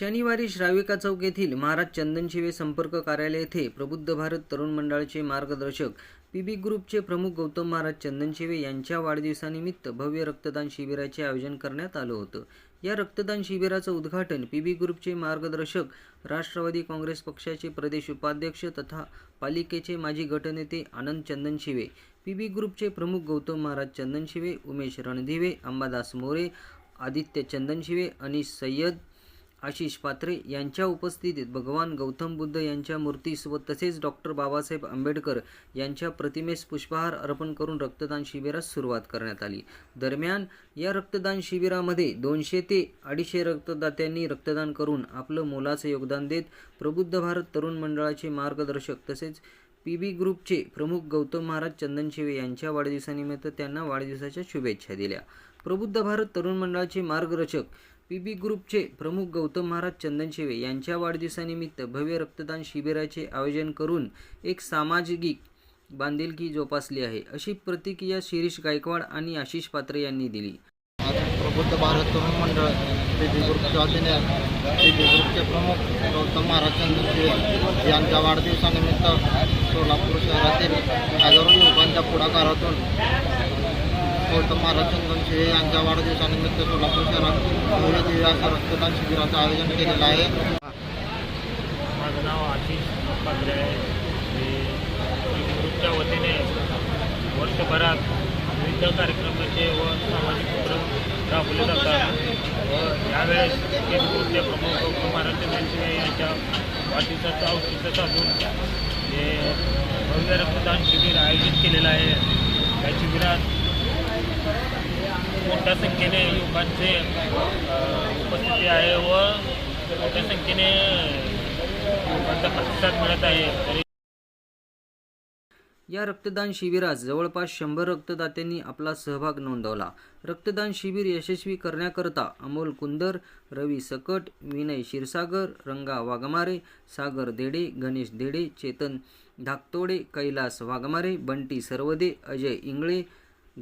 शनिवारी श्राविका चौक येथील महाराज चंदनशिवे संपर्क कार्यालय येथे प्रबुद्ध भारत तरुण मंडळाचे मार्गदर्शक पीबी ग्रुपचे प्रमुख गौतम महाराज चंदनशिवे यांच्या वाढदिवसानिमित्त भव्य रक्तदान शिबिराचे आयोजन करण्यात आलं होतं. या रक्तदान शिबिराचं उद्घाटन पीबी ग्रुपचे मार्गदर्शक राष्ट्रवादी काँग्रेस पक्षाचे प्रदेश उपाध्यक्ष तथा पालिकेचे माजी गटनेते आनंद चंदनशिवे पीबी ग्रुपचे प्रमुख गौतम महाराज चंदनशिवे उमेश रणधिवे अंबादास मोरे आदित्य चंदनशिवे अनिश सय्यद आशिष पात्रे यांच्या उपस्थितीत भगवान गौतम बुद्ध यांच्या मूर्तीस व तसेच डॉक्टर बाबासाहेब आंबेडकर यांच्या प्रतिमेस पुष्पहार अर्पण करून रक्तदान शिबिरास सुरुवात करण्यात आली. दरम्यान या रक्तदान शिबिरामध्ये दोनशे ते अडीचशे रक्तदात्यांनी रक्तदान करून आपलं मोलाचं योगदान देत प्रबुद्ध भारत तरुण मंडळाचे मार्गदर्शक तसेच पी बी ग्रुपचे प्रमुख गौतम महाराज चंदनशिवे यांच्या वाढदिवसानिमित्त त्यांना वाढदिवसाच्या शुभेच्छा दिल्या. प्रबुद्ध भारत तरुण मंडळाचे मार्गदर्शक पी बी ग्रुपचे प्रमुख गौतम महाराज चंदनशिवे यांच्या वाढदिवसानिमित्त भव्य रक्तदान शिबिराचे आयोजन करून एक सामाजिक बांधिलकी जोपासली आहे अशी प्रतिक्रिया शिरीष गायकवाड आणि आशिष पात्रे यांनी दिली. प्रबुद्ध भारत तरुण मंडळ पीबी ग्रुपच्या वतीने पीबी ग्रुपचे प्रमुख गौतम महाराज चंद्रशिवे यांच्या वाढदिवसानिमित्त सोलापूर शहरातील हजारो लोकांच्या पुढाकारातून गौतम महाराज चंदनशिवे यांच्या वाढदिवसानिमित्त सोलापूर शहरात विविध दिव्य असं रक्तदान शिबिराचं आयोजन केलेलं आहे. माझं नाव आशिष पात्रे आहे. मी ग्रुपच्या वतीने वर्षभरात विविध कार्यक्रमाचे व सामाजिक उपक्रम राबवले जातात. व यावेळेस मी ग्रुपचे प्रमुख गौतम महाराज चंद्रशिवे यांच्या वाढदिवसाचं औषध साधून हे भव्य रक्तदान शिबिर आयोजित केलेलं आहे. या शिबिरात मोठ्या संख्येने युवकांचे उपस्थिती आहे व मोठ्या संख्येने युवकांचा प्रतिसाद मिळत आहे. तरी या रक्तदान शिबिरात जवळपास शंभर रक्तदात्यांनी आपला सहभाग नोंदवला. रक्तदान शिबिर यशस्वी करण्याकरता अमोल कुंदर रवी सकट विनय क्षीरसागर रंगा वाघमारे सागर देडे गणेश देडे चेतन धाकतोडे कैलास वाघमारे बंटी सरवदे अजय इंगळे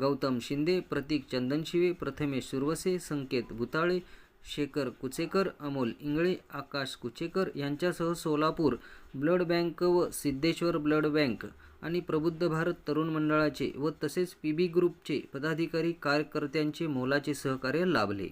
गौतम शिंदे प्रतीक चंदनशिवे प्रथमेश सुरवसे संकेत भुताळे शेखर कुचेकर अमोल इंगळे आकाश कुचेकर यांच्यासह सोलापूर ब्लड बँक व सिद्धेश्वर ब्लड बँक आणि प्रबुद्ध भारत तरुण मंडळाचे व तसेच पी बी ग्रुपचे पदाधिकारी कार्यकर्त्यांचे मोलाचे सहकार्य लाभले.